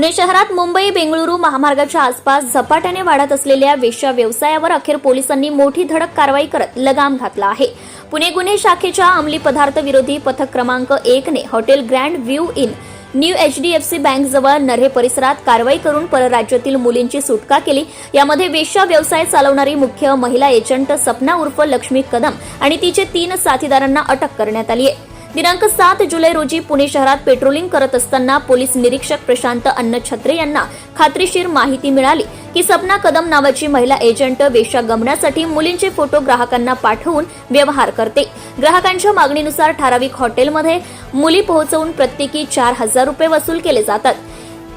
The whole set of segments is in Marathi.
पुणे शहरात मुंबई बेंगळुरू महामार्गाच्या आसपास झपाट्याने वाढत असलेल्या वेश्या व्यवसायावर अखेर पोलिसांनी मोठी धडक कारवाई करत लगाम घातला आहे. पुणे गुन्हे शाखेच्या अंमली पदार्थ विरोधी पथक क्रमांक एकने hotel grand view inn new H D F bank जवळ नर्हे परिसरात कारवाई करून परराज्यातील मुलींची सुटका केली. यामध्ये वेश्या व्यवसाय चालवणारी मुख्य महिला एजंट सपना उर्फ लक्ष्मी कदम आणि तिचे तीन साथीदारांना अटक करण्यात आली आहे. दिनांक सात जुलै रोजी पुणे शहरात पेट्रोलिंग करत असताना पोलीस निरीक्षक प्रशांत अन्नछत्रे यांना खात्रीशीर माहिती मिळाली की सपना कदम नावाची महिला एजंट वेश्या गमण्यासाठी मुलींचे फोटो ग्राहकांना पाठवून व्यवहार करते. ग्राहकांच्या मागणीनुसार ठराविक हॉटेलमध्ये मुली पोहोचवून प्रत्येकी चार हजार रुपये वसूल केले जातात.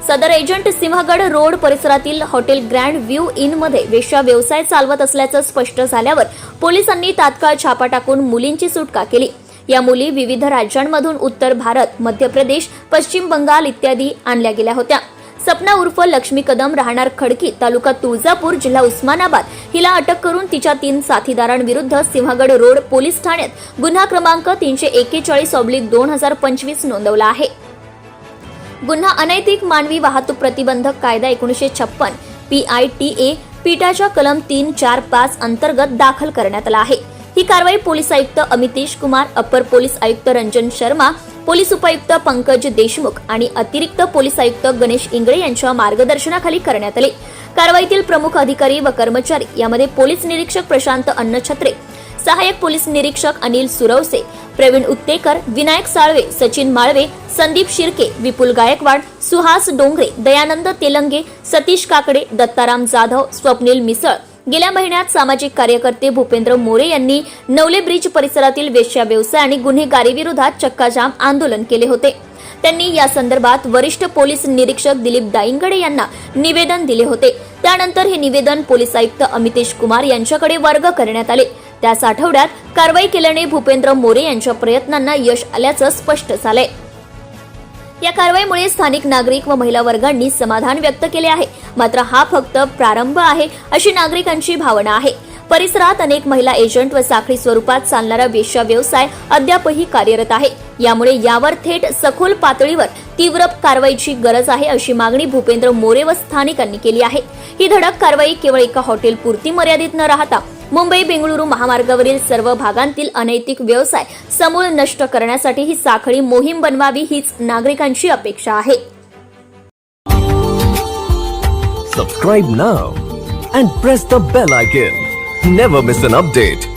सदर एजंट सिंहगड रोड परिसरातील हॉटेल ग्रँड व्ह्यू इनमध्ये वेश्या व्यवसाय चालवत असल्याचं स्पष्ट झाल्यावर पोलिसांनी तात्काळ छापा टाकून मुलींची सुटका केली. या मुली विविध राज्यांमधून उत्तर भारत मध्य प्रदेश पश्चिम बंगाल इत्यादी आणल्या गेल्या होत्या. सपना उर्फ लक्ष्मी कदम राहणार खडकी तालुका तुळजापूर जिल्हा उस्मानाबाद. हिला अटक करून तिच्या तीन साथीदारांविरुद्ध सिंहगड रोड पोलीस ठाण्यात गुन्हा क्रमांक तीनशे एकेचाळीस ऑब्लिक दोन हजार पंचवीस नोंदवला आहे. गुन्हा अनैतिक मानवी वाहतूक प्रतिबंधक कायदा एकोणीसशे छप्पन पी आय टी ए पीठाच्या कलम तीन चार पाच अंतर्गत दाखल करण्यात आला आहे. ही कारवाई पोलीस आयुक्त अमितेश कुमार अपर पोलीस आयुक्त रंजन शर्मा पोलीस उपायुक्त पंकज देशमुख आणि अतिरिक्त पोलीस आयुक्त गणेश इंगळे यांच्या मार्गदर्शनाखाली करण्यात आली. कारवाईतील प्रमुख अधिकारी व कर्मचारी यामध्ये पोलीस निरीक्षक प्रशांत अन्नछत्रे सहाय्यक पोलीस निरीक्षक अनिल सुरवसे प्रवीण उत्तेकर विनायक साळवे सचिन माळवे संदीप शिर्के विपुल गायकवाड सुहास डोंगरे दयानंद तेलंगे सतीश काकडे दत्ताराम जाधव स्वप्नील मिसळ गेल्या महिन्यात सामाजिक कार्यकर्ते भूपेंद्र मोरे यांनी नवले ब्रिज परिसरातील वेश्या व्यवसाय आणि गुन्हेगारीविरोधात चक्काजाम आंदोलन केले होते. त्यांनी या संदर्भात वरिष्ठ पोलीस निरीक्षक दिलीप दाईंगडे यांना निवेदन दिले होते. त्यानंतर हे निवेदन पोलीस आयुक्त अमितेश कुमार यांच्याकडे वर्ग करण्यात आले. त्याच आठवड्यात कारवाई केल्याने भूपेंद्र मोरे यांच्या प्रयत्नांना यश आल्याचं स्पष्ट झालंय. या कारवाईमुळे स्थानिक नागरिक व महिला वर्गांनी समाधान व्यक्त केले आहे. मात्र हा फक्त प्रारंभ आहे अशी नागरिकांची भावना आहे. परिसरात अनेक महिला एजंट व साखळी स्वरूपात चालणारा वेश्या व्यवसाय अद्यापही कार्यरत आहे. यामुळे यावर थेट सखोल पातळीवर तीव्र कारवाईची गरज आहे अशी मागणी भूपेंद्र मोरे व स्थानिकांनी केली आहे. ही धडक कारवाई केवळ एका हॉटेल पुरती मर्यादित न राहता मुंबई बेंगळुरू महामार्गावरील सर्व भागांतील अनैतिक व्यवसाय समूळ नष्ट करण्यासाठी ही साखळी मोहीम बनवावी हीच नागरिकांची अपेक्षा आहे Subscribe now and press the bell icon. Never miss an update.